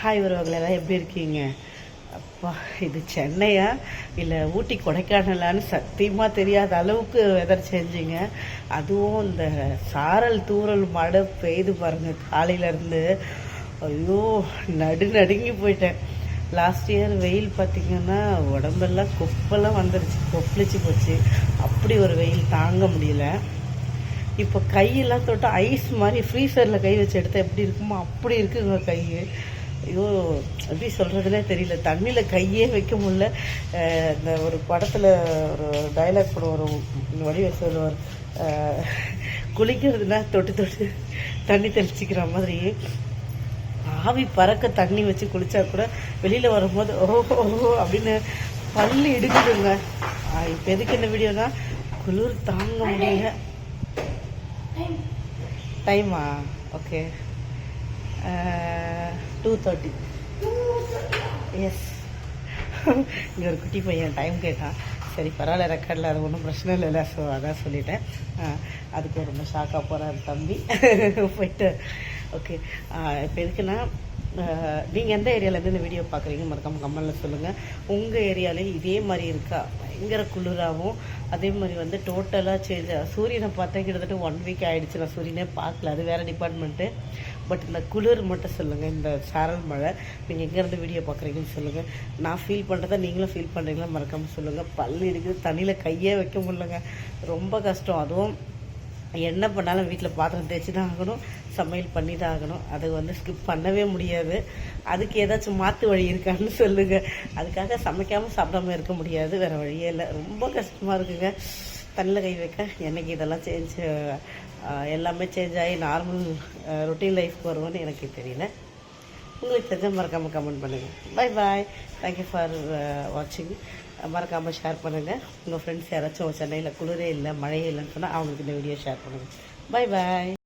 Hi உறவுகளெல்லாம் எப்படி இருக்கீங்க? அப்பா இது சென்னையா? இல்லை ஊட்டி கொடைக்கானலான்னு சத்தியமாக தெரியாத அளவுக்கு வெதர் செஞ்சிங்க அதுவும் இந்த சாரல் தூரல் மழை பெய்து பாருங்கள் காலையிலேருந்து ஐயோ நடு நடுங்கி போயிட்டேன். லாஸ்ட் இயர் வெயில் பார்த்தீங்கன்னா உடம்பெல்லாம் கொப்பெல்லாம் வந்துருச்சு கொப்பளிச்சு போச்சு. அப்படி ஒரு வெயில் தாங்க முடியல. இப்போ கையெல்லாம் தொட்டால் ஐஸ் மாதிரி ஃப்ரீசரில் கை வச்சு எடுத்தால் எப்படி இருக்குமோ அப்படி இருக்குங்க கை ஐயோ எப்படி சொல்கிறதுனே தெரியல. தண்ணியில் கையே வைக்க முடியல. அஹ் இந்த ஒரு படத்தில் ஒரு டைலாக் கூட வரும் வடிவ சொல்லுவார். குளிக்கிறதுனா தொட்டு தொட்டு தண்ணி தெளிச்சிக்கிற மாதிரி. ஆவி பறக்க தண்ணி வச்சு குளிச்சா கூட வெளியில் வரும்போது ஓஹோ ஓஹோ அப்படின்னு பல்லு இடுக்குதுங்க. இப்போ எதுக்கு இந்த வீடியோனா குளிர் தாங்க முடியல. டைமா ஓகே டூ தேர்ட்டி எஸ் இங்கே ஒரு குட்டி பையன் டைம் கேட்டான். சரி பரவாயில்ல ரெக்கார்டில் அது ஒன்றும் பிரச்சனை இல்லைல்ல ஸோ அதான் சொல்லிட்டேன். அதுக்கு ரொம்ப ஷாக்காக போகிறார் தம்பி. போயிட்டு ஓகே இப்போ எதுக்குன்னா நீங்கள் எந்த ஏரியாவிலேருந்து இந்த வீடியோ பார்க்குறீங்க மறக்காமல் கம்மலில் சொல்லுங்கள் உங்கள் ஏரியாலையும் இதே மாதிரி இருக்கா? பயங்கர குளிராகவும் அதே மாதிரி வந்து டோட்டலாக சேஞ்ச் சூரியனை பார்த்தா கிட்டத்தட்ட ஒன் வீக் ஆகிடுச்சு நான் சூரியனே பார்க்கல. அது வேறு டிபார்ட்மெண்ட்டு பட் இந்த குளிர் மட்டும் சொல்லுங்கள் இந்த சாரல் மழை நீங்கள் எங்கேருந்து வீடியோ பார்க்குறீங்கன்னு சொல்லுங்கள் நான் ஃபீல் பண்ணுறத நீங்களும் ஃபீல் பண்ணுறீங்களா மறக்காமல் சொல்லுங்கள் பல் இருக்குது தண்ணியில் கையே வைக்க முடியலங்க. ரொம்ப கஷ்டம். அதுவும் என்ன பண்ணாலும் வீட்டில் பாத்திரம் தேய்ச்சி தான் ஆகணும். சமையல் பண்ணி தான் ஆகணும். அது வந்து ஸ்கிப் பண்ணவே முடியாது. அதுக்கு ஏதாச்சும் மாற்று வழி இருக்கான்னு சொல்லுங்கள் அதுக்காக சமைக்காமல் சாப்பிடாம இருக்க முடியாது. வேறு வழியே இல்லை. ரொம்ப கஷ்டமாக இருக்குங்க. தண்ணியில் கை வைக்க. எனக்கு இதெல்லாம் சேஞ்ச் எல்லாமே சேஞ்ச் ஆகி நார்மல் ரொட்டீன் லைஃப்க்கு வருவோன்னு எனக்கு தெரியல. உங்களுக்கு தெரிஞ்ச மறக்காமல் கமெண்ட் பண்ணுங்கள் bye bye thank you for வாட்சிங் uh, மறக்காமல் ஷேர் பண்ணுங்கள் உங்கள் ஃப்ரெண்ட்ஸ் யாராச்சும் சென்னையில் குளிரே இல்லை மழையே இல்லைன்னு சொன்னால் அவங்களுக்கு இந்த வீடியோ ஷேர் பண்ணுங்கள் பை பாய்